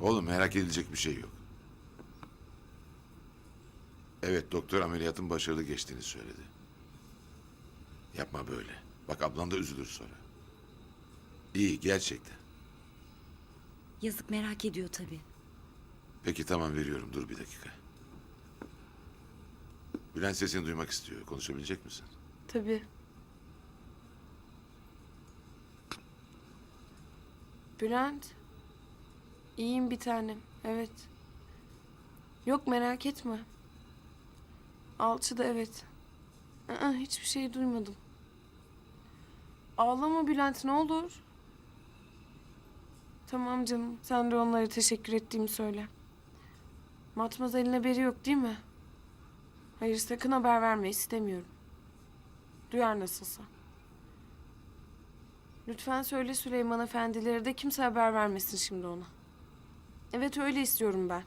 Oğlum merak edilecek bir şey yok. Evet doktor ameliyatın başarılı geçtiğini söyledi. Yapma böyle. Bak ablan da üzülür sonra. İyi gerçekten. Yazık merak ediyor tabii. Peki tamam veriyorum dur bir dakika. Bülent sesini duymak istiyor. Konuşabilecek misin? Tabii. Bülent. İyiyim bir tanem. Evet. Yok merak etme. Alçı da evet. Aa, hiçbir şey duymadım. Ağlama Bülent ne olur. Tamam canım. Sen de onlara teşekkür ettiğimi söyle. Matmazel'in haberi yok değil mi? Hayır sakın haber verme istemiyorum. Duyar nasılsa. Lütfen söyle Süleyman Efendilere de kimse haber vermesin şimdi ona. Evet öyle istiyorum ben.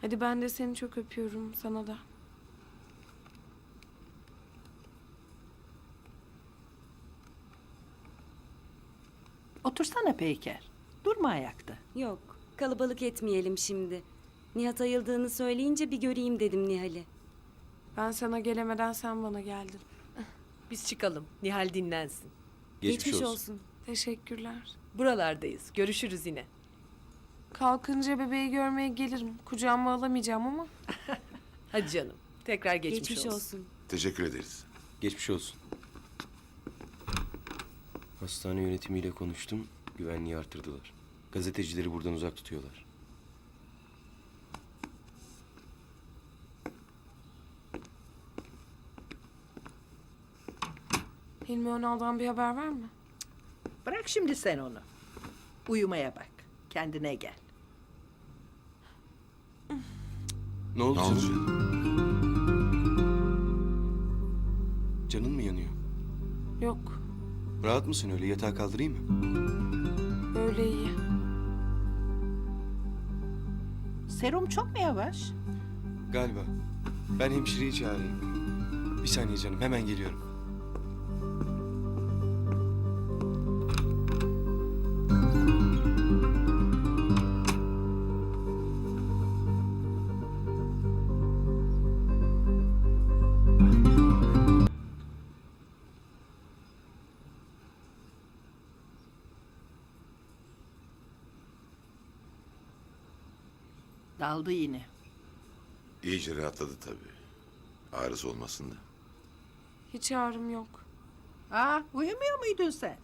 Hadi ben de seni çok öpüyorum sana da. Otursana Peyker. Durma ayakta. Yok kalabalık etmeyelim şimdi. Nihat ayıldığını söyleyince bir göreyim dedim Nihal'i. Ben sana gelemeden sen bana geldin. Biz çıkalım. Nihal dinlensin. Geçmiş, olsun. Teşekkürler. Buralardayız. Görüşürüz yine. Kalkınca bebeği görmeye gelirim. Kucağıma alamayacağım ama. Hadi canım. Tekrar geçmiş, Geçmiş, olsun. olsun. Teşekkür ederiz. Geçmiş olsun. Hastane yönetimiyle konuştum. Güvenliği artırdılar. Gazetecileri buradan uzak tutuyorlar. Hilmi Önal'dan bir haber var mı? Bırak şimdi sen onu. Uyumaya bak. Kendine gel. Ne oldu Ne canım? oldu canım? Canın mı yanıyor? Yok. Rahat mısın öyle? Yatağa kaldırayım mı? Böyle iyi. Serum çok mu yavaş? Galiba. Ben hemşireyi çağırayım. Bir saniye canım hemen geliyorum. Daldı yine. İyice rahatladı tabii. Ağrısı olmasın da. Hiç ağrım yok. Aa, uyumuyor muydun sen?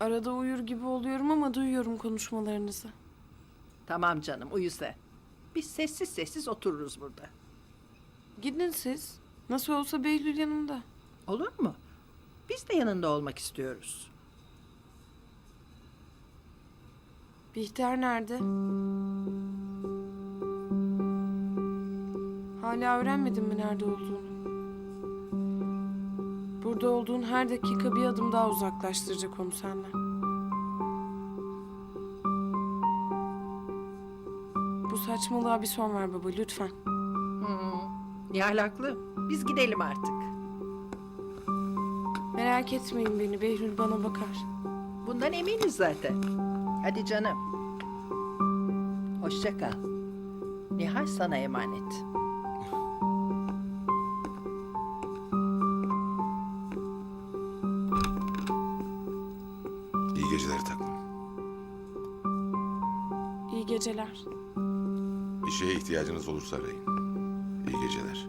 Arada uyur gibi oluyorum ama duyuyorum konuşmalarınızı. Tamam canım uyu sen. Biz sessiz sessiz otururuz burada. Gidin siz. Nasıl olsa Behlül yanımda. Olur mu? Biz de yanında olmak istiyoruz. Bihter nerede? Hala öğrenmedin mi nerede olduğunu? Burada olduğun her dakika bir adım daha uzaklaştıracak onu senden. Bu saçmalığa bir son ver baba lütfen. Nihal haklı. Biz gidelim artık. Merak etmeyin beni Behlül bana bakar. Bundan eminiz zaten. Hadi canım. Hoşça kal. Nihal sana emanet. İyi geceler taklım. İyi geceler. Bir şeye ihtiyacınız olursa arayın. İyi geceler.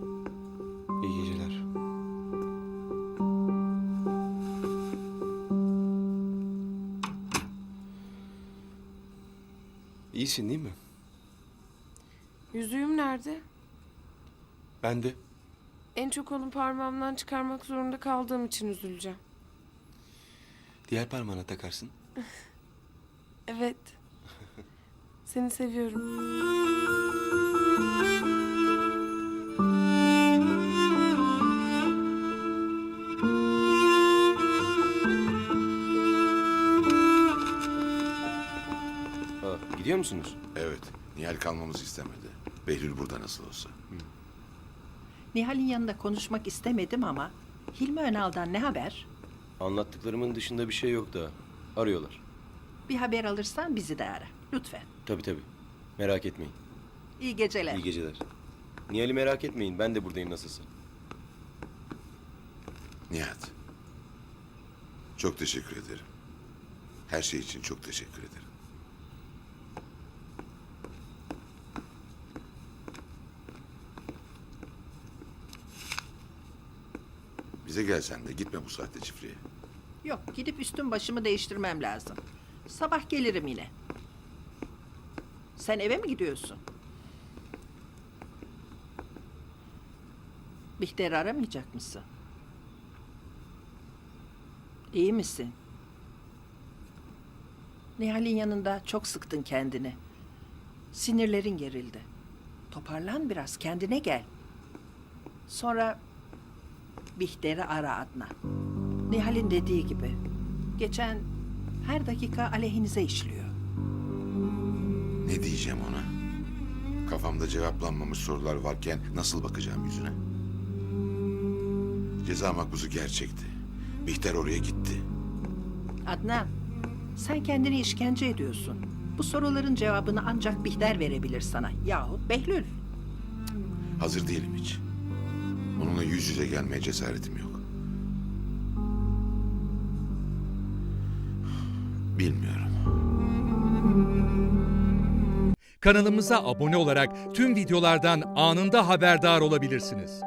İyi geceler. İyisin değil mi? Yüzüğüm nerede? Ben de. En çok onu parmağımdan çıkarmak zorunda kaldığım için üzüleceğim. Diğer parmağına takarsın. Evet. Seni seviyorum. Gidiyor musunuz? Evet. Nihal kalmamızı istemedi. Behlül burada nasıl olsa. Nihal'in yanında konuşmak istemedim ama Hilmi Önal'dan ne haber? Anlattıklarımın dışında bir şey yok daha. Arıyorlar. Bir haber alırsan bizi de ara. Lütfen. Tabii tabii. Merak etmeyin. İyi geceler. İyi geceler. Nihal'i merak etmeyin. Ben de buradayım nasılsa. Nihat. Çok teşekkür ederim. Her şey için çok teşekkür ederim. Bize gelsen de gitme bu saatte çiftliğe. Yok gidip üstüm başımı değiştirmem lazım. Sabah gelirim yine. Sen eve mi gidiyorsun? Bihter'i aramayacak mısın? İyi misin? Nihal'in yanında çok sıktın kendini. Sinirlerin gerildi. Toparlan biraz, kendine gel. Sonra Bihter'i ara Adnan. Nihal'in dediği gibi. Geçen her dakika aleyhinize işliyor. Ne diyeceğim ona? Kafamda cevaplanmamış sorular varken nasıl bakacağım yüzüne? Ceza makbuzu gerçekti. Bihter oraya gitti. Adnan, sen kendini işkence ediyorsun. Bu soruların cevabını ancak Bihter verebilir sana. Yahut Behlül. Hazır değilim hiç. Onunla yüz yüze gelmeye cesaretim yok. Bilmiyorum. Kanalımıza abone olarak tüm videolardan anında haberdar olabilirsiniz.